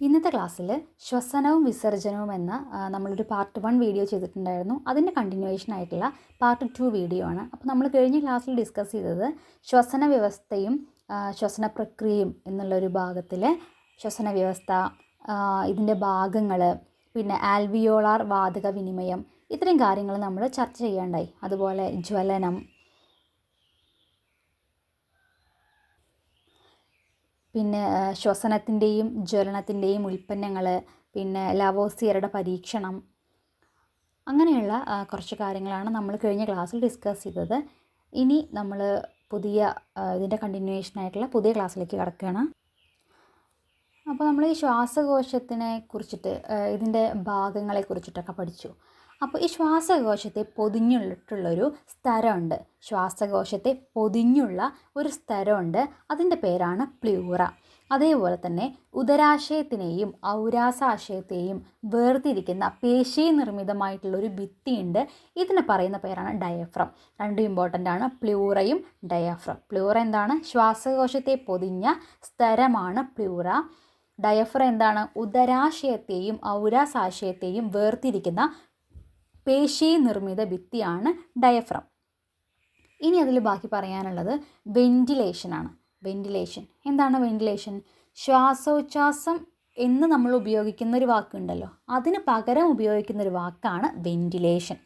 ഇന്നത്തെ ക്ലാസ്സിൽ ശ്വസനവും വിസർജനവും എന്ന നമ്മളൊരു പാർട്ട് വൺ വീഡിയോ ചെയ്തിട്ടുണ്ടായിരുന്നു. അതിന്റെ കണ്ടിന്യൂവേഷൻ ആയിട്ടുള്ള പാർട്ട് ടു വീഡിയോ ആണ്. അപ്പോൾ നമ്മൾ കഴിഞ്ഞ ക്ലാസ്സിൽ ഡിസ്കസ് ചെയ്തത് ശ്വസന വ്യവസ്ഥയും ശ്വസന പ്രക്രിയയും എന്നുള്ളൊരു ഭാഗത്തിൽ ശ്വസന വ്യവസ്ഥ ഇതിന്റെ ഭാഗങ്ങൾ പിന്നെ ആൽവിയോളാർ വാതക വിനിമയം ഇത്രയും കാര്യങ്ങൾ നമ്മൾ ചർച്ച ചെയ്യേണ്ടായി. അതുപോലെ ജ്വലനം പിന്നെ ശ്വസനത്തിന്റെയും ജ്വലനത്തിന്റെയും ഉൽപ്പന്നങ്ങൾ പിന്നെ ലവോസിയറുടെ പരീക്ഷണം. അങ്ങനെയുള്ള കുറച്ച് കാര്യങ്ങളാണ് നമ്മൾ കഴിഞ്ഞ ക്ലാസ്സിൽ ഡിസ്കസ് ചെയ്തത്. ഇനി നമ്മൾ പുതിയ ഇതിന്റെ കണ്ടിന്യൂവേഷൻ ആയിട്ടുള്ള പുതിയ ക്ലാസ്സിലേക്ക് കിടക്കുകയാണ്. അപ്പോൾ നമ്മൾ ഈ ശ്വാസകോശത്തിനെ കുറിച്ചിട്ട് ഇതിന്റെ ഭാഗങ്ങളെ കുറിച്ചിട്ടൊക്കെ പഠിച്ചു. അപ്പോൾ ഈ ശ്വാസകോശത്തെ പൊതിഞ്ഞിട്ടുള്ളൊരു സ്ഥലമുണ്ട്. ശ്വാസകോശത്തെ പൊതിഞ്ഞുള്ള ഒരു സ്ഥലമുണ്ട്. അതിന്റെ പേരാണ് പ്ലൂറ. അതേപോലെ തന്നെ ഉദരാശയത്തിനെയും ഔരാസാശയത്തെയും വേർതിരിക്കുന്ന പേശി നിർമ്മിതമായിട്ടുള്ളൊരു ഭിത്തിയുണ്ട്. ഇതിന് പറയുന്ന പേരാണ് ഡയഫ്രം. രണ്ടും ഇമ്പോർട്ടന്റ് ആണ്. പ്ലൂറയും ഡയഫ്രം. പ്ലൂറ എന്താണ്? ശ്വാസകോശത്തെ പൊതിഞ്ഞ സ്ഥലമാണ് പ്ലൂറ. ഡയഫ്ര എന്താണ്? ഉദരാശയത്തെയും ഔരാസാശയത്തെയും വേർതിരിക്കുന്ന പേശി നിർമ്മിത ഭിത്തിയാണ് ഡയഫ്രം. ഇനി അതിൽ ബാക്കി പറയാനുള്ളത് വെന്റിലേഷനാണ്. വെന്റിലേഷൻ. എന്താണ് വെന്റിലേഷൻ? ശ്വാസോച്ഛ്വാസം എന്ന് നമ്മൾ ഉപയോഗിക്കുന്ന ഒരു വാക്കുണ്ടല്ലോ. അതിന് പകരം ഉപയോഗിക്കുന്ന ഒരു വാക്കാണ് വെന്റിലേഷൻ.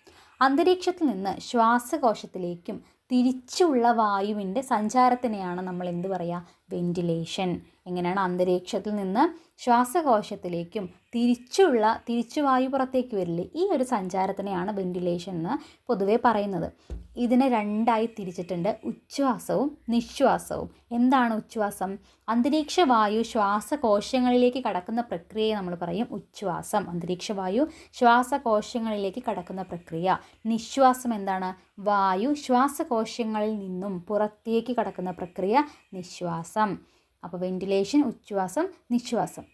അന്തരീക്ഷത്തിൽ നിന്ന് ശ്വാസകോശത്തിലേക്കും തിരിച്ചുള്ള വായുവിന്റെ സഞ്ചാരത്തിനെയാണ് നമ്മൾ എന്ത് പറയുക? വെന്റിലേഷൻ. എങ്ങനെയാണ് അന്തരീക്ഷത്തിൽ നിന്ന് ശ്വാസകോശത്തിലേക്കും തിരിച്ചുള്ള തിരിച്ചു വായു പുറത്തേക്ക് വരില്ലേ? ഈ ഒരു സഞ്ചാരത്തിനെയാണ് വെന്റിലേഷൻ എന്ന് പൊതുവെ പറയുന്നത്. ഇതിനെ രണ്ടായി തിരിച്ചിട്ടുണ്ട്. ഉച്ഛ്വാസവും നിശ്വാസവും. എന്താണ് ഉച്ഛ്വാസം? അന്തരീക്ഷ വായു ശ്വാസകോശങ്ങളിലേക്ക് കടക്കുന്ന പ്രക്രിയയെ നമ്മൾ പറയും ഉച്ഛ്വാസം. അന്തരീക്ഷ വായു ശ്വാസകോശങ്ങളിലേക്ക് കടക്കുന്ന പ്രക്രിയ. നിശ്വാസം എന്താണ്? വായു ശ്വാസകോശങ്ങളിൽ നിന്നും പുറത്തേക്ക് കടക്കുന്ന പ്രക്രിയ നിശ്വാസം. അപ്പോൾ വെന്റിലേഷൻ ഉച്ഛ്വാസം നിശ്വാസം.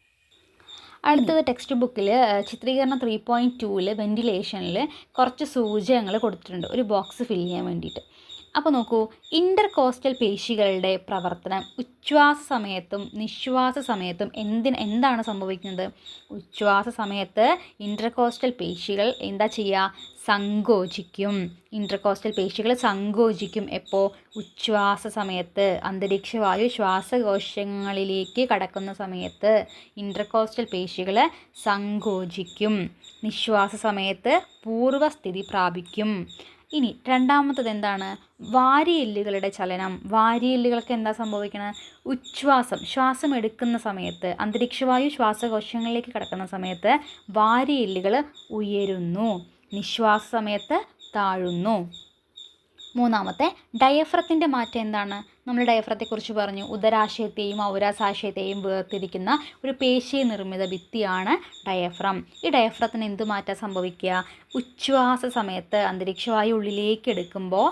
അടുത്തത് ടെക്സ്റ്റ് ബുക്കിൽ ചിത്രീകരണം ത്രീ പോയിന്റ് ടൂവിൽ വെന്റിലേഷനിൽ കുറച്ച് സൂചകങ്ങൾ കൊടുത്തിട്ടുണ്ട്. ഒരു ബോക്സ് ഫില്ല് ചെയ്യാൻ വേണ്ടിയിട്ട്. അപ്പോൾ നോക്കൂ ഇന്റർ കോസ്റ്റൽ പേശികളുടെ പ്രവർത്തനം ഉച്ഛ്വാസ സമയത്തും നിശ്വാസ സമയത്തും എന്തിന് എന്താണ് സംഭവിക്കുന്നത്? ഉച്ഛ്വാസ സമയത്ത് ഇന്റർ കോസ്റ്റൽ പേശികൾ എന്താ ചെയ്യുക? സങ്കോചിക്കും. ഇന്റർ കോസ്റ്റൽ പേശികൾ സങ്കോചിക്കും. എപ്പോൾ ഉച്ഛ്വാസ സമയത്ത് അന്തരീക്ഷവായു ശ്വാസകോശങ്ങളിലേക്ക് കടക്കുന്ന സമയത്ത് ഇന്റർ കോസ്റ്റൽ പേശികൾ സങ്കോചിക്കും. നിശ്വാസ സമയത്ത് പൂർവസ്ഥിതി പ്രാപിക്കും. ഇനി രണ്ടാമത്തത് എന്താണ്? വാരിയെല്ലുകളുടെ ചലനം. വാരിയെല്ലുകൾക്ക് എന്താ സംഭവിക്കുന്നത് ഉച്ഛ്വാസം ശ്വാസം എടുക്കുന്ന സമയത്ത് അന്തരീക്ഷവായു ശ്വാസകോശങ്ങളിലേക്ക് കടക്കുന്ന സമയത്ത് വാരിയെല്ലുകൾ ഉയരുന്നു. നിശ്വാസ സമയത്ത് താഴുന്നു. മൂന്നാമത്തെ ഡയഫ്രത്തിന്റെ മാറ്റം എന്താണ്? നമ്മൾ ഡയഫ്രത്തെക്കുറിച്ച് പറഞ്ഞു. ഉദരാശയത്തെയും ഔരാസാശയത്തെയും വേർതിരിക്കുന്ന ഒരു പേശി നിർമ്മിത ഭിത്തിയാണ് ഡയഫ്രം. ഈ ഡയഫ്രത്തിന് എന്ത് മാറ്റം സംഭവിക്കുക? ഉച്ഛ്വാസ സമയത്ത് അന്തരീക്ഷവായു ഉള്ളിലേക്ക് എടുക്കുമ്പോൾ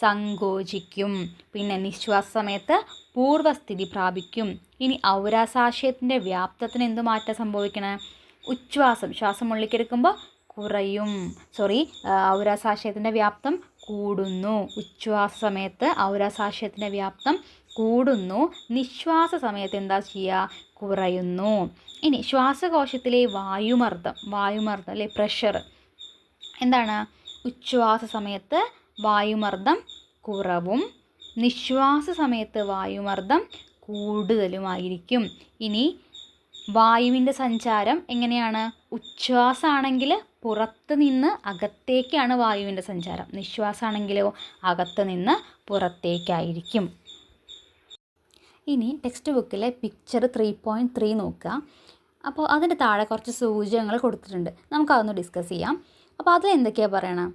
സങ്കോചിക്കും. പിന്നെ നിശ്വാസ സമയത്ത് പൂർവസ്ഥിതി പ്രാപിക്കും. ഇനി ഔരാസാശയത്തിന്റെ വ്യാപ്തത്തിന് എന്ത് മാറ്റം സംഭവിക്കണേ? ഉച്ഛ്വാസം ശ്വാസം ഉള്ളിലേക്ക് എടുക്കുമ്പോൾ കുറയും. സോറി ഔരാസാശയത്തിന്റെ വ്യാപ്തം കൂടുന്നു. ഉച്ഛ്വാസ സമയത്ത് ഔരാസാശയത്തിന്റെ വ്യാപ്തം കൂടുന്നു. നിശ്വാസ സമയത്ത് എന്താ ചെയ്യുക? കുറയുന്നു. ഇനി ശ്വാസകോശത്തിലെ വായുമർദ്ദം വായുമർദ്ദം അല്ലെ പ്രഷർ എന്താണ്? ഉച്ഛ്വാസ സമയത്ത് വായുമർദ്ദം കുറവും. നിശ്വാസ സമയത്ത് വായുമർദ്ദം കൂടുതലുമായിരിക്കും. ഇനി വായുവിന്റെ സഞ്ചാരം എങ്ങനെയാണ്? ഉച്ഛ്വാസമാണെങ്കിൽ പുറത്ത് നിന്ന് അകത്തേക്കാണ് വായുവിന്റെ സഞ്ചാരം. നിശ്വാസമാണെങ്കിലോ അകത്ത് നിന്ന് പുറത്തേക്കായിരിക്കും. ഇനി ടെക്സ്റ്റ് ബുക്കിലെ പിക്ചർ ത്രീ പോയിന്റ് ത്രീ നോക്കുക. അപ്പോൾ അതിന്റെ താഴെ കുറച്ച് സൂചകങ്ങൾ കൊടുത്തിട്ടുണ്ട്. നമുക്കതൊന്ന് ഡിസ്കസ് ചെയ്യാം. അപ്പോൾ അതിൽ എന്തൊക്കെയാണ് പറയണം?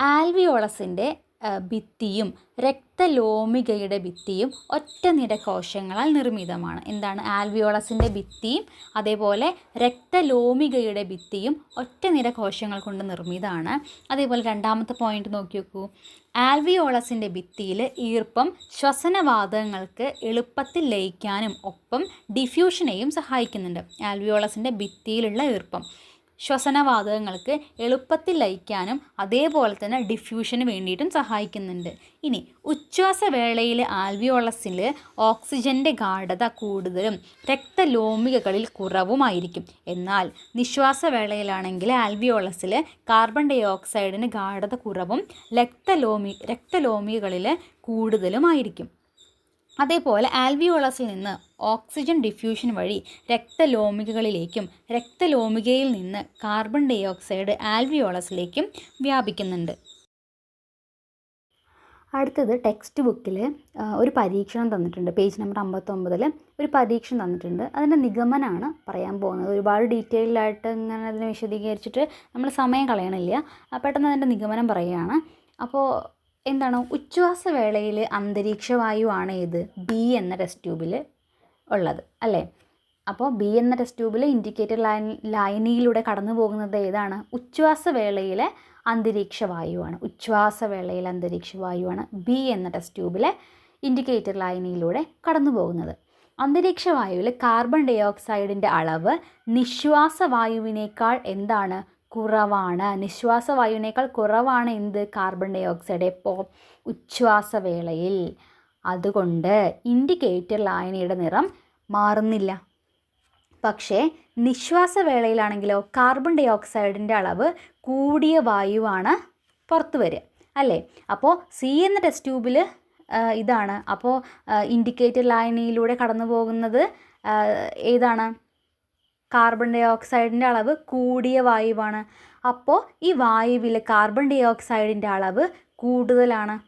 ആൽവിയോളസിന്റെ ഭിത്തിയും രക്തലോമികയുടെ ഭിത്തിയും ഒറ്റ നിര കോശങ്ങളാൽ നിർമ്മിതമാണ്. എന്താണ്? ആൽവിയോളസിന്റെ ഭിത്തിയും അതേപോലെ രക്തലോമികയുടെ ഭിത്തിയും ഒറ്റ നിര കോശങ്ങൾ കൊണ്ട് നിർമ്മിതമാണ്. അതേപോലെ രണ്ടാമത്തെ പോയിന്റ് നോക്കി നോക്കൂ. ആൽവിയോളസിന്റെ ഭിത്തിയിൽ ഈർപ്പം ശ്വസനവാതകങ്ങൾക്ക് എളുപ്പത്തിൽ ലയിക്കാനും ഒപ്പം ഡിഫ്യൂഷനെയും സഹായിക്കുന്നുണ്ട്. ആൽവിയോളസിന്റെ ഭിത്തിയിലുള്ള ഈർപ്പം. ശ്വസനവാതകങ്ങൾക്ക് എളുപ്പത്തിൽ ലയിക്കാനും അതേപോലെ തന്നെ ഡിഫ്യൂഷന് വേണ്ടിയിട്ടും സഹായിക്കുന്നുണ്ട്. ഇനി ഉച്ഛ്വാസവേളയിൽ ആൽവിയോളസിൽ ഓക്സിജന്റെ ഗാഠത കൂടുതലും രക്തലോമികകളിൽ കുറവുമായിരിക്കും. എന്നാൽ നിശ്വാസ നിശ്വാസവേളയിലാണെങ്കിൽ ആൽവിയോളസിൽ കാർബൺ ഡൈ ഓക്സൈഡിന് ഗാഠത കുറവും രക്തലോമി രക്തലോമികകളിൽ കൂടുതലുമായിരിക്കും. അതേപോലെ ആൽവിയോളസിൽ നിന്ന് ഓക്സിജൻ ഡിഫ്യൂഷൻ വഴി രക്തലോമികകളിലേക്കും രക്തലോമികയിൽ നിന്ന് കാർബൺ ഡൈ ഓക്സൈഡ് ആൽവിയോളസിലേക്കും വ്യാപിക്കുന്നുണ്ട്. അടുത്തത് ടെക്സ്റ്റ് ബുക്കിൽ ഒരു പരീക്ഷണം തന്നിട്ടുണ്ട്. പേജ് നമ്പർ അമ്പത്തൊമ്പതിൽ ഒരു പരീക്ഷണം തന്നിട്ടുണ്ട്. അതിന്റെ നിഗമനമാണ് പറയാൻ പോകുന്നത്. ഒരുപാട് ഡീറ്റെയിൽഡായിട്ട് ഇങ്ങനെ അതിനെ വിശദീകരിച്ചിട്ട് നമ്മൾ സമയം കളയണില്ല. പെട്ടെന്ന് അതിന്റെ നിഗമനം പറയുകയാണ്. അപ്പോൾ എന്താണ്? ഉച്ഛ്വാസ വേളയിൽ ഉച്ഛ്വാസവേളയിൽ അന്തരീക്ഷവായുവാണ് ഏത്? ബി എന്ന ടെസ്റ്റ് ട്യൂബിൽ ഉള്ളത് അല്ലേ? അപ്പോൾ ബി എന്ന ടെസ്റ്റ് ട്യൂബിൽ ഇൻഡിക്കേറ്റർ ലൈൻ ലൈനിയിലൂടെ കടന്നു പോകുന്നത് ഏതാണ്? ഉച്ഛ്വാസവേളയിലെ അന്തരീക്ഷവായുവാണ്. അന്തരീക്ഷ വായുവാണ് ബി എന്ന ടെസ്റ്റ് ട്യൂബിലെ ഇൻഡിക്കേറ്റർ ലൈനിയിലൂടെ കടന്നു പോകുന്നത്. അന്തരീക്ഷവായുവിൽ കാർബൺ ഡൈ ഓക്സൈഡിന്റെ അളവ് നിശ്വാസവായുവിനേക്കാൾ എന്താണ്? കുറവാണ്. നിശ്വാസവായുവിനേക്കാൾ കുറവാണ് എന്ത്? കാർബൺ ഡൈ ഓക്സൈഡ് എപ്പോൾ ഉച്ഛ്വാസവേളയിൽ. അതുകൊണ്ട് ഇൻഡിക്കേറ്റർ ലായനിയുടെ നിറം മാറുന്നില്ല. പക്ഷേ നിശ്വാസവേളയിലാണെങ്കിലോ കാർബൺ ഡൈ ഓക്സൈഡിന്റെ അളവ് കൂടിയ വായുവാണ് പുറത്തു വരിക. അല്ലേ? അപ്പോൾ സി എന്ന ടെസ്റ്റ് ട്യൂബിൽ ഇതാണ്. അപ്പോൾ ഇൻഡിക്കേറ്റർ ലായനിയിലൂടെ കടന്നു പോകുന്നത് ഏതാണ്? കാർബൺ ഡൈ ഓക്സൈഡിന്റെ അളവ് കൂടിയ വായുവാണ്. അപ്പോൾ ഈ വായുവിൽ കാർബൺ ഡൈ ഓക്സൈഡിന്റെ അളവ് കൂടുതലാണ്.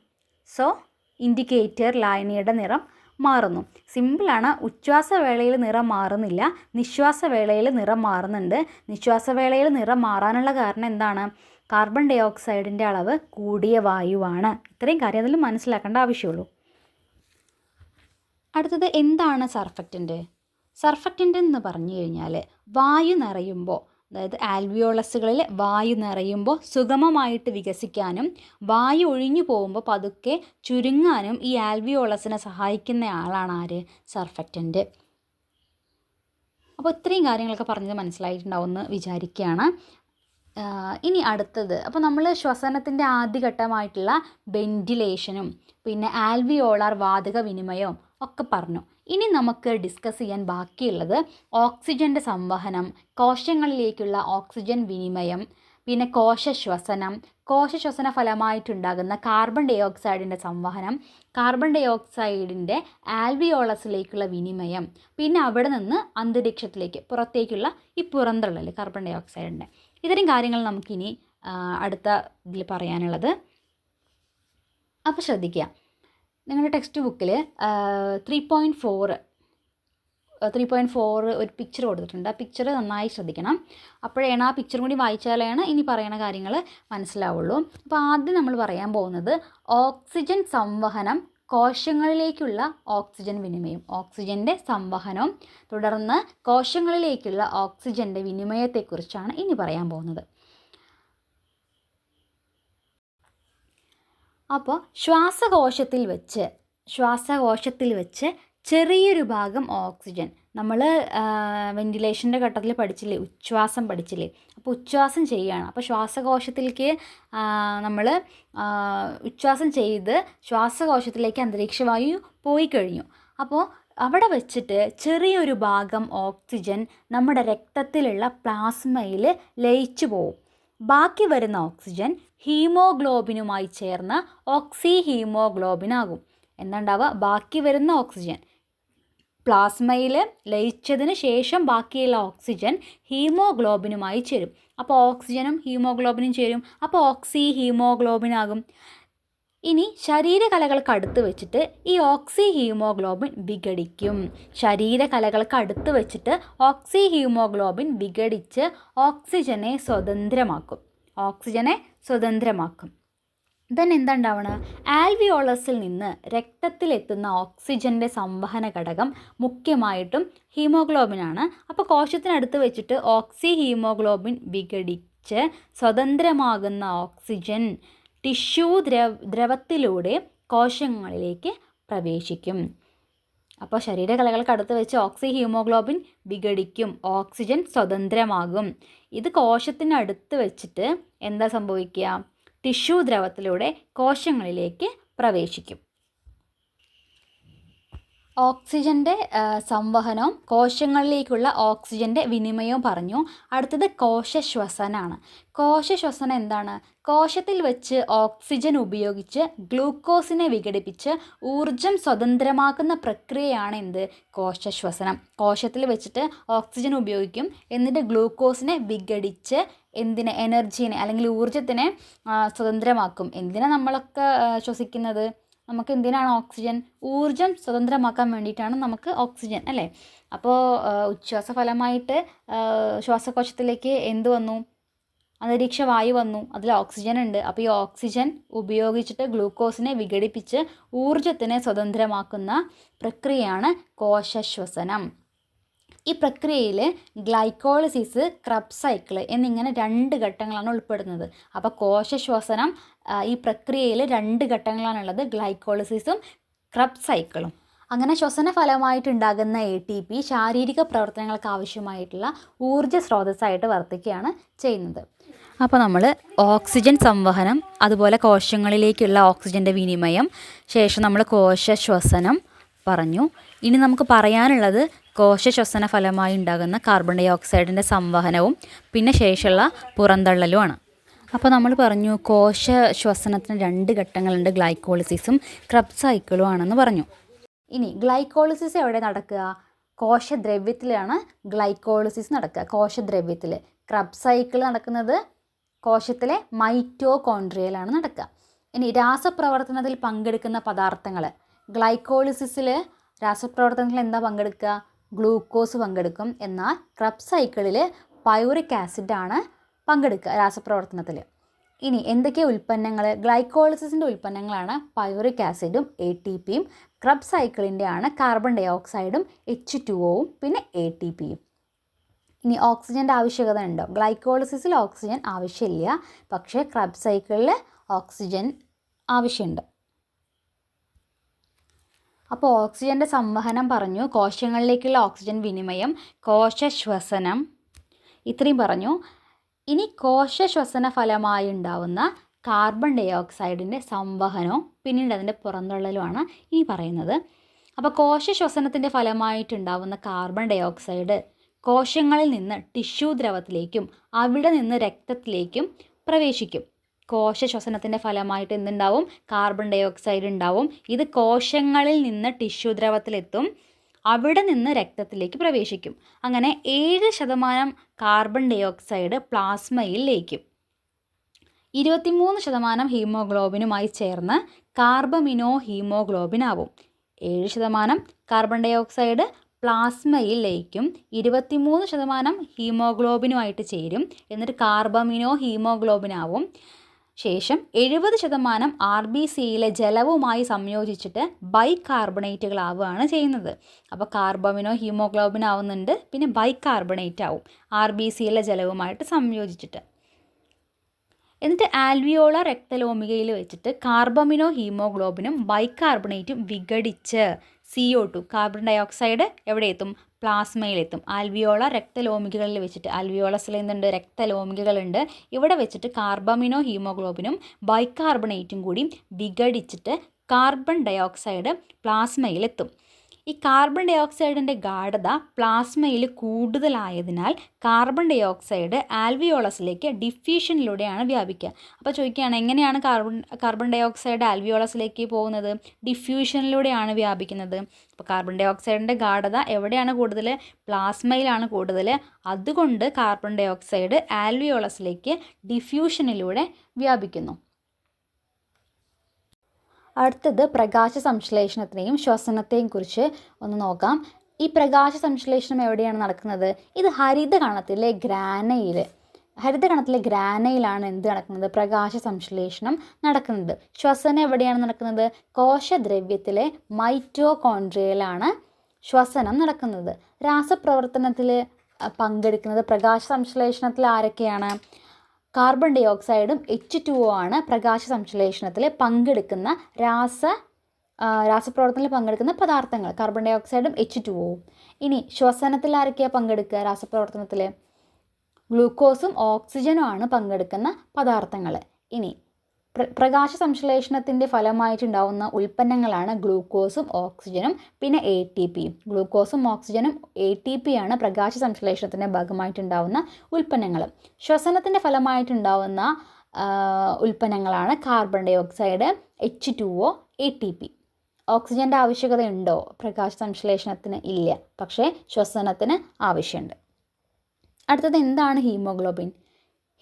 സോ ഇൻഡിക്കേറ്റർ ലായനിയുടെ നിറം മാറുന്നു. സിമ്പിളാണ് ഉച്ഛ്വാസവേളയിൽ നിറം മാറുന്നില്ല. നിശ്വാസവേളയിൽ നിറം മാറുന്നുണ്ട്. നിശ്വാസവേളയിൽ നിറം മാറാനുള്ള കാരണം എന്താണ്? കാർബൺ ഡൈ ഓക്സൈഡിന്റെ അളവ് കൂടിയ വായുവാണ്. ഇത്രയും കാര്യം അതിൽ മനസ്സിലാക്കേണ്ട ആവശ്യമുള്ളൂ. അടുത്തത് എന്താണ് സർഫക്റ്റന്റ് സർഫക്റ്റന്റ് എന്ന് പറഞ്ഞു കഴിഞ്ഞാൽ വായു നിറയുമ്പോൾ അതായത് ആൽവിയോളസുകളിൽ വായു നിറയുമ്പോൾ സുഗമമായിട്ട് വികസിക്കാനും വായു ഒഴിഞ്ഞു പോകുമ്പോൾ പതുക്കെ ചുരുങ്ങാനും ഈ ആൽവിയോളസിനെ സഹായിക്കുന്ന ആളാണ് ആര്? സർഫക്റ്റന്റ് അപ്പോൾ ഇത്രയും കാര്യങ്ങളൊക്കെ പറഞ്ഞത് മനസ്സിലായിട്ടുണ്ടാവുമെന്ന് വിചാരിക്കുകയാണ്. ഇനി അടുത്തത്. അപ്പോൾ നമ്മൾ ശ്വസനത്തിന്റെ ആദ്യഘട്ടമായിട്ടുള്ള വെന്റിലേഷനും പിന്നെ ആൽവിയോളാർ വാതക വിനിമയവും ഒക്കെ പറഞ്ഞു. ഇനി നമുക്ക് ഡിസ്കസ് ചെയ്യാൻ ബാക്കിയുള്ളത് ഓക്സിജന്റെ സംവഹനം കോശങ്ങളിലേക്കുള്ള ഓക്സിജൻ വിനിമയം പിന്നെ കോശശ്വസനം. കോശശ്വസന ഫലമായിട്ടുണ്ടാകുന്ന കാർബൺ ഡൈ ഓക്സൈഡിന്റെ സംവഹനം കാർബൺ ഡൈ ഓക്സൈഡിന്റെ ആൽവിയോളസിലേക്കുള്ള വിനിമയം പിന്നെ അവിടെ നിന്ന് അന്തരീക്ഷത്തിലേക്ക് പുറത്തേക്കുള്ള ഈ പുറന്തള്ളൽ കാർബൺ ഡൈ ഓക്സൈഡിന്റെ ഇത്തരം കാര്യങ്ങൾ നമുക്കിനി അടുത്ത ഇതിൽ പറയാനുള്ളത്. അപ്പോൾ ശ്രദ്ധിക്കുക. നിങ്ങളുടെ ടെക്സ്റ്റ് ബുക്കിൽ three point four three point four ഒരു പിക്ചർ കൊടുത്തിട്ടുണ്ട്. ആ പിക്ചർ നന്നായി ശ്രദ്ധിക്കണം. അപ്പോഴാണ് ആ പിക്ചർ കൂടി വായിച്ചാലാണ് ഇനി പറയുന്ന കാര്യങ്ങൾ മനസ്സിലാവുള്ളൂ. അപ്പോൾ ആദ്യം നമ്മൾ പറയാൻ പോകുന്നത് ഓക്സിജൻ സംവഹനം കോശങ്ങളിലേക്കുള്ള ഓക്സിജൻ വിനിമയം ഓക്സിജന്റെ സംവഹനം തുടർന്ന് കോശങ്ങളിലേക്കുള്ള ഓക്സിജന്റെ വിനിമയത്തെക്കുറിച്ചാണ് ഇനി പറയാൻ പോകുന്നത്. അപ്പോൾ ശ്വാസകോശത്തിൽ വെച്ച് ശ്വാസകോശത്തിൽ വെച്ച് ചെറിയൊരു ഭാഗം ഓക്സിജൻ. നമ്മൾ വെന്റിലേഷന്റെ ഘട്ടത്തിൽ പഠിച്ചില്ലേ ഉച്ഛ്വാസം പഠിച്ചില്ലേ? അപ്പോൾ ഉച്ഛ്വാസം ചെയ്യുകയാണ് അപ്പോൾ ശ്വാസകോശത്തിലേക്ക് നമ്മൾ ഉച്ഛ്വാസം ചെയ്ത് ശ്വാസകോശത്തിലേക്ക് അന്തരീക്ഷവായു പോയി കഴിഞ്ഞു. അപ്പോൾ അവിടെ വെച്ചിട്ട് ചെറിയൊരു ഭാഗം ഓക്സിജൻ നമ്മുടെ രക്തത്തിലുള്ള പ്ലാസ്മയിൽ ലയിച്ചു പോവും. ബാക്കി വരുന്ന ഓക്സിജൻ ഹീമോഗ്ലോബിനുമായി ചേർന്ന് ഓക്സി ഹീമോഗ്ലോബിൻ ആകും എന്താണ്ടാവുക? ബാക്കി വരുന്ന ഓക്സിജൻ. പ്ലാസ്മയിൽ ലയിച്ചതിന് ശേഷം ബാക്കിയുള്ള ഓക്സിജൻ ഹീമോഗ്ലോബിനുമായി ചേരും. അപ്പോൾ ഓക്സിജനും ഹീമോഗ്ലോബിനും ചേരും. അപ്പോൾ ഓക്സി ഹീമോഗ്ലോബിൻ ആകും ഇനി ശരീരകലകൾക്ക് അടുത്ത് വെച്ചിട്ട് ഈ ഓക്സി ഹീമോഗ്ലോബിൻ വിഘടിക്കും. ശരീരകലകൾക്ക് അടുത്ത് വെച്ചിട്ട് ഓക്സി ഹീമോഗ്ലോബിൻ വിഘടിച്ച് ഓക്സിജനെ സ്വതന്ത്രമാക്കും. ഓക്സിജനെ സ്വതന്ത്രമാക്കും. ദെൻ എന്താണ്ടാവണ? ആൽവിയോളസിൽ നിന്ന് രക്തത്തിലെത്തുന്ന ഓക്സിജന്റെ സംവഹന ഘടകം മുഖ്യമായിട്ടും ഹീമോഗ്ലോബിനാണ്. അപ്പോൾ കോശത്തിനടുത്ത് വെച്ചിട്ട് ഓക്സി ഹീമോഗ്ലോബിൻ വിഘടിച്ച് സ്വതന്ത്രമാകുന്ന ഓക്സിജൻ ടിഷ്യൂ ദ്രവ ദ്രവത്തിലൂടെ കോശങ്ങളിലേക്ക് പ്രവേശിക്കും. അപ്പോൾ ശരീരകലകൾക്ക് അടുത്ത് വെച്ച് ഓക്സി ഹീമോഗ്ലോബിൻ വിഘടിക്കും ഓക്സിജൻ സ്വതന്ത്രമാകും. ഇത് കോശത്തിനടുത്ത് വെച്ചിട്ട് എന്താ സംഭവിക്കുക? ടിഷ്യൂ ദ്രവത്തിലൂടെ കോശങ്ങളിലേക്ക് പ്രവേശിക്കും. ഓക്സിജന്റെ സംവഹനവും കോശങ്ങളിലേക്കുള്ള ഓക്സിജന്റെ വിനിമയവും പറഞ്ഞു. അടുത്തത് കോശശ്വസനാണ്. കോശശ്വസനം എന്താണ്? കോശത്തിൽ വെച്ച് ഓക്സിജൻ ഉപയോഗിച്ച് ഗ്ലൂക്കോസിനെ വിഘടിപ്പിച്ച് ഊർജം സ്വതന്ത്രമാക്കുന്ന പ്രക്രിയയാണ് എന്ത്? കോശശ്വസനം. കോശത്തിൽ വെച്ചിട്ട് ഓക്സിജൻ ഉപയോഗിക്കും. എന്നിട്ട് ഗ്ലൂക്കോസിനെ വിഘടിച്ച് എന്തിനെ? എനർജീനെ അല്ലെങ്കിൽ ഊർജത്തിനെ സ്വതന്ത്രമാക്കും. എന്തിനാ നമ്മളൊക്കെ ശ്വസിക്കുന്നത്? നമുക്ക് എന്തിനാണ് ഓക്സിജൻ ഊർജം സ്വതന്ത്രമാക്കാൻ വേണ്ടിയിട്ടാണ് നമുക്ക് ഓക്സിജൻ അല്ലേ? അപ്പോൾ ഉച്ഛ്വാസ ഫലമായിട്ട് ശ്വാസകോശത്തിലേക്ക് എന്ത് വന്നു? അന്തരീക്ഷ വായു വന്നു. അതിൽ ഓക്സിജൻ ഉണ്ട്. അപ്പോൾ ഈ ഓക്സിജൻ ഉപയോഗിച്ചിട്ട് ഗ്ലൂക്കോസിനെ വിഘടിപ്പിച്ച് ഊർജത്തിനെ സ്വതന്ത്രമാക്കുന്ന പ്രക്രിയയാണ് കോശശ്വസനം. ഈ പ്രക്രിയയിൽ ഗ്ലൈക്കോളിസിസ് ക്രബ് സൈക്കിൾ എന്നിങ്ങനെ രണ്ട് ഘട്ടങ്ങളാണ് ഉൾപ്പെടുന്നത്. അപ്പോൾ കോശശ്വസനം ഈ പ്രക്രിയയിൽ രണ്ട് ഘട്ടങ്ങളാണുള്ളത് ഗ്ലൈക്കോളിസിസും ക്രബ് സൈക്കിളും. അങ്ങനെ ശ്വസന ഫലമായിട്ടുണ്ടാകുന്ന എ ടി പി ശാരീരിക പ്രവർത്തനങ്ങൾക്ക് ആവശ്യമായിട്ടുള്ള ഊർജ സ്രോതസ്സായിട്ട് വർത്തിക്കുകയാണ് ചെയ്യുന്നത്. അപ്പോൾ നമ്മൾ ഓക്സിജൻ സംവഹനം അതുപോലെ കോശങ്ങളിലേക്കുള്ള ഓക്സിജന്റെ വിനിമയം ശേഷം നമ്മൾ കോശ ശ്വസനം പറഞ്ഞു. ഇനി നമുക്ക് പറയാനുള്ളത് കോശ ശ്വസന ഫലമായി ഉണ്ടാകുന്ന കാർബൺ ഡൈ ഓക്സൈഡിന്റെ സംവഹനവും പിന്നെ ശേഷമുള്ള പുറന്തള്ളലുമാണ്. അപ്പോൾ നമ്മൾ പറഞ്ഞു കോശ ശ്വസനത്തിന് രണ്ട് ഘട്ടങ്ങളുണ്ട് ഗ്ലൈക്കോളിസിസും ക്രബ് സൈക്കിളും ആണെന്ന് പറഞ്ഞു. ഇനി ഗ്ലൈക്കോളിസിസ് എവിടെ നടക്കുക? കോശദ്രവ്യത്തിലാണ് ഗ്ലൈക്കോളിസിസ് നടക്കുക. കോശദ്രവ്യത്തിൽ ക്രബ് സൈക്കിൾ നടക്കുന്നത് കോശത്തിലെ മൈറ്റോകോൺട്രിയയിലാണ് നടക്കുക. ഇനി രാസപ്രവർത്തനത്തിൽ പങ്കെടുക്കുന്ന പദാർത്ഥങ്ങൾ ഗ്ലൈക്കോളിസിസിൽ രാസപ്രവർത്തനത്തിൽ എന്താ പങ്കെടുക്കുക? ഗ്ലൂക്കോസ് പങ്കെടുക്കും എന്നാൽ ക്രബ് സൈക്കിളിൽ പയൂറിക് ആസിഡാണ് പങ്കെടുക്കുക രാസപ്രവർത്തനത്തിൽ ഇനി എന്തൊക്കെ ഉൽപ്പന്നങ്ങൾ ഗ്ലൈക്കോളിസിസിന്റെ ഉൽപ്പന്നങ്ങളാണ് പയൂറിക് ആസിഡും എ ടി പിയും ക്രബ് സൈക്കിളിന്റെ ആണ് കാർബൺ ഡൈ ഓക്സൈഡും എച്ച് ടു ഒവും പിന്നെ എ ടി പിയും ഇനി ഓക്സിജന്റെ ആവശ്യകത ഉണ്ടോ? ഗ്ലൈക്കോളിസിസിൽ ഓക്സിജൻ ആവശ്യമില്ല പക്ഷേ ക്രബ് സൈക്കിളിൽ ഓക്സിജൻ ആവശ്യമുണ്ട്. അപ്പോൾ ഓക്സിജന്റെ സംവഹനം പറഞ്ഞു കോശങ്ങളിലേക്കുള്ള ഓക്സിജൻ വിനിമയം കോശശ്വസനം. ഇത്രയും പറഞ്ഞു. ഇനി കോശശ്വസന ഫലമായി ഉണ്ടാവുന്ന കാർബൺ ഡൈ ഓക്സൈഡിന്റെ സംവഹനവും പിന്നീട് അതിന്റെ പുറന്തള്ളലുമാണ് ഇനി പറയുന്നത്. അപ്പോൾ കോശശ്വസനത്തിന്റെ ഫലമായിട്ടുണ്ടാവുന്ന കാർബൺ ഡൈ ഓക്സൈഡ് കോശങ്ങളിൽ നിന്ന് ടിഷ്യൂ ദ്രവത്തിലേക്കും അവിടെ നിന്ന് രക്തത്തിലേക്കും പ്രവേശിക്കും. കോശ ശ്വസനത്തിന്റെ ഫലമായിട്ട് എന്തുണ്ടാവും? കാർബൺ ഡൈ ഓക്സൈഡ് ഉണ്ടാവും. ഇത് കോശങ്ങളിൽ നിന്ന് ടിഷ്യൂ ദ്രവത്തിലെത്തും. അവിടെ നിന്ന് രക്തത്തിലേക്ക് പ്രവേശിക്കും. അങ്ങനെ ഏഴ് ശതമാനം കാർബൺ ഡൈ ഓക്സൈഡ് പ്ലാസ്മയിൽ ലയിക്കും. ഇരുപത്തിമൂന്ന് ശതമാനം ഹീമോഗ്ലോബിനുമായി ചേർന്ന് കാർബമിനോ ഹീമോഗ്ലോബിൻ ആവും. ഏഴ് ശതമാനം കാർബൺ ഡൈ ഓക്സൈഡ് പ്ലാസ്മയിൽ ലയിക്കും. ഇരുപത്തിമൂന്ന് ശതമാനം ഹീമോഗ്ലോബിനുമായിട്ട് ചേരും. എന്നിട്ട് കാർബമിനോ ഹീമോഗ്ലോബിൻ ആവും. ശേഷം എഴുപത് ശതമാനം ആർ ബി സിയിലെ ജലവുമായി സംയോജിച്ചിട്ട് ബൈകാർബണേറ്റുകളാവുകയാണ് ചെയ്യുന്നത്. അപ്പോൾ കാർബമിനോ ഹീമോഗ്ലോബിനോ ആവുന്നുണ്ട് പിന്നെ ബൈകാർബണേറ്റ് ആവും ആർ ബി സിയിലെ ജലവുമായിട്ട് സംയോജിച്ചിട്ട്. എന്നിട്ട് ആൽവിയോള രക്തലോമികയിൽ വെച്ചിട്ട് കാർബമിനോ ഹീമോഗ്ലോബിനും ബൈകാർബണേറ്റും വിഘടിച്ച് C O two carbon dioxide എവിടെ എത്തും പ്ലാസ്മയിലെത്തും ആൽവിയോള രക്തലോമികകളിൽ വെച്ചിട്ട് ആൽവിയോളസിൽ എന്തുണ്ട് രക്തലോമികകളുണ്ട്. ഇവിടെ വെച്ചിട്ട് കാർബമിനോ ഹീമോഗ്ലോബിനും ബൈകാർബണേറ്റും കൂടി വിഘടിച്ചിട്ട് കാർബൺ ഡയോക്സൈഡ് പ്ലാസ്മയിലെത്തും ഈ കാർബൺ ഡൈ ഓക്സൈഡിന്റെ ഗാഠത പ്ലാസ്മയിൽ കൂടുതലായതിനാൽ കാർബൺ ഡൈ ഓക്സൈഡ് ആൽവിയോളസിലേക്ക് ഡിഫ്യൂഷനിലൂടെയാണ് വ്യാപിക്കുക. അപ്പോൾ ചോദിക്കുകയാണ് എങ്ങനെയാണ് കാർബൺ കാർബൺ ഡൈ ഓക്സൈഡ് ആൽവിയോളസിലേക്ക് പോകുന്നത്? ഡിഫ്യൂഷനിലൂടെയാണ് വ്യാപിക്കുന്നത്. അപ്പോൾ കാർബൺ ഡൈ ഓക്സൈഡിന്റെ ഗാഠത എവിടെയാണ് കൂടുതൽ? പ്ലാസ്മയിലാണ് കൂടുതൽ. അതുകൊണ്ട് കാർബൺ ഡൈ ഓക്സൈഡ് ആൽവിയോളസിലേക്ക് ഡിഫ്യൂഷനിലൂടെ വ്യാപിക്കുന്നു. അടുത്തത് പ്രകാശ സംശ്ലേഷണത്തിനെയും ശ്വസനത്തെയും കുറിച്ച് ഒന്ന് നോക്കാം. ഈ പ്രകാശ സംശ്ലേഷണം എവിടെയാണ് നടക്കുന്നത്? ഇത് ഹരിതകണത്തിലെ ഗ്രാനയിൽ ഹരിതകണത്തിലെ ഗ്രാനയിലാണ് എന്ത് നടക്കുന്നത്? പ്രകാശ സംശ്ലേഷണം നടക്കുന്നത്. ശ്വസനം എവിടെയാണ് നടക്കുന്നത്? കോശദ്രവ്യത്തിലെ മൈറ്റോകോൺട്രിയയിലാണ് ശ്വസനം നടക്കുന്നത്. രാസപ്രവർത്തനത്തിൽ പങ്കെടുക്കുന്നത് പ്രകാശ സംശ്ലേഷണത്തിൽ ആരൊക്കെയാണ്? കാർബൺ ഡൈ ഓക്സൈഡും എച്ച് ടു ഒ ആണ് പ്രകാശ സംശ്ലേഷണത്തിൽ പങ്കെടുക്കുന്ന രാസ രാസപ്രവർത്തനത്തിൽ പങ്കെടുക്കുന്ന പദാർത്ഥങ്ങൾ കാർബൺ ഡൈ ഓക്സൈഡും എച്ച് ടു ഒവും ഇനി ശ്വസനത്തിൽ ആരൊക്കെയാണ് പങ്കെടുക്കുക രാസപ്രവർത്തനത്തിൽ ഗ്ലൂക്കോസും ഓക്സിജനും ആണ് പങ്കെടുക്കുന്ന പദാർത്ഥങ്ങൾ ഇനി പ്രകാശ സംശ്ലേഷണത്തിന്റെ ഫലമായിട്ടുണ്ടാവുന്ന ഉൽപ്പന്നങ്ങളാണ് ഗ്ലൂക്കോസും ഓക്സിജനും പിന്നെ എ ടി പിയും ഗ്ലൂക്കോസും ഓക്സിജനും എ ടി പി ആണ് പ്രകാശ സംശ്ലേഷണത്തിന്റെ ഭാഗമായിട്ടുണ്ടാവുന്ന ഉൽപ്പന്നങ്ങൾ ശ്വസനത്തിന്റെ ഫലമായിട്ടുണ്ടാവുന്ന ഉൽപ്പന്നങ്ങളാണ് carbon dioxide H two O A T P ഓക്സിജന്റെ ആവശ്യകതയുണ്ടോ? പ്രകാശ സംശ്ലേഷണത്തിന് ഇല്ല. പക്ഷേ ശ്വസനത്തിന് ആവശ്യമുണ്ട്. അടുത്തത് എന്താണ് ഹീമോഗ്ലോബിൻ?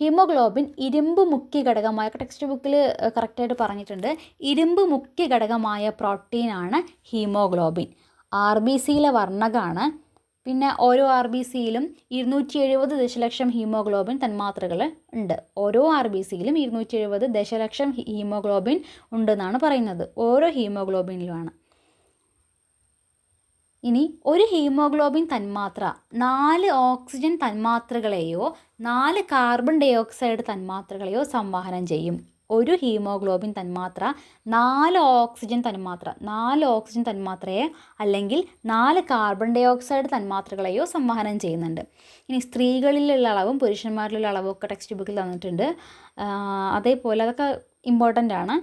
ഹീമോഗ്ലോബിൻ ഇരുമ്പ് മുഖ്യ ഘടകമായ ടെക്സ്റ്റ് ബുക്കിൽ കറക്റ്റായിട്ട് പറഞ്ഞിട്ടുണ്ട്. ഇരുമ്പ് മുഖ്യ ഘടകമായ പ്രോട്ടീനാണ് ഹീമോഗ്ലോബിൻ. ആർ ബി സിയിലെ വർണകാണ്. പിന്നെ ഓരോ ആർ ബി സിയിലും ഇരുന്നൂറ്റി എഴുപത് ദശലക്ഷം ഹീമോഗ്ലോബിൻ തന്മാത്രകൾ ഉണ്ട്. ഓരോ ആർ ബി സിയിലും ഇരുന്നൂറ്റി എഴുപത് ദശലക്ഷം ഹീമോഗ്ലോബിൻ ഉണ്ടെന്നാണ് പറയുന്നത്. ഓരോ ഹീമോഗ്ലോബിനിലുമാണ്. ഇനി ഒരു ഹീമോഗ്ലോബിൻ തന്മാത്ര നാല് ഓക്സിജൻ തന്മാത്രകളെയോ നാല് കാർബൺ ഡൈ ഓക്സൈഡ് തന്മാത്രകളെയോ സംവഹനം ചെയ്യും. ഒരു ഹീമോഗ്ലോബിൻ തന്മാത്ര നാല് ഓക്സിജൻ തന്മാത്ര നാല് ഓക്സിജൻ തന്മാത്രയെ അല്ലെങ്കിൽ നാല് കാർബൺ ഡൈ ഓക്സൈഡ് തന്മാത്രകളെയോ സംവഹനം ചെയ്യുന്നുണ്ട്. ഇനി സ്ത്രീകളിലുള്ള അളവും പുരുഷന്മാരിലുള്ള അളവും ഒക്കെ ടെക്സ്റ്റ് ബുക്കിൽ തന്നിട്ടുണ്ട്. അതേപോലെ അതൊക്കെ ഇമ്പോർട്ടന്റ് ആണ്.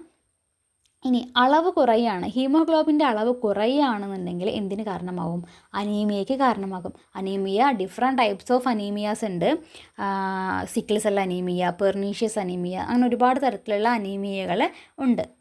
ഇനി അളവ് കുറയാണ്. ഹീമോഗ്ലോബിന്റെ അളവ് കുറയുകയാണെന്നുണ്ടെങ്കിൽ എന്തിന് കാരണമാകും? അനീമിയയ്ക്ക് കാരണമാകും. Anaemia different types of anaemias ഉണ്ട്. Sickle cell anaemia pernicious anaemia അങ്ങനെ ഒരുപാട് തരത്തിലുള്ള അനീമിയകൾ ഉണ്ട്.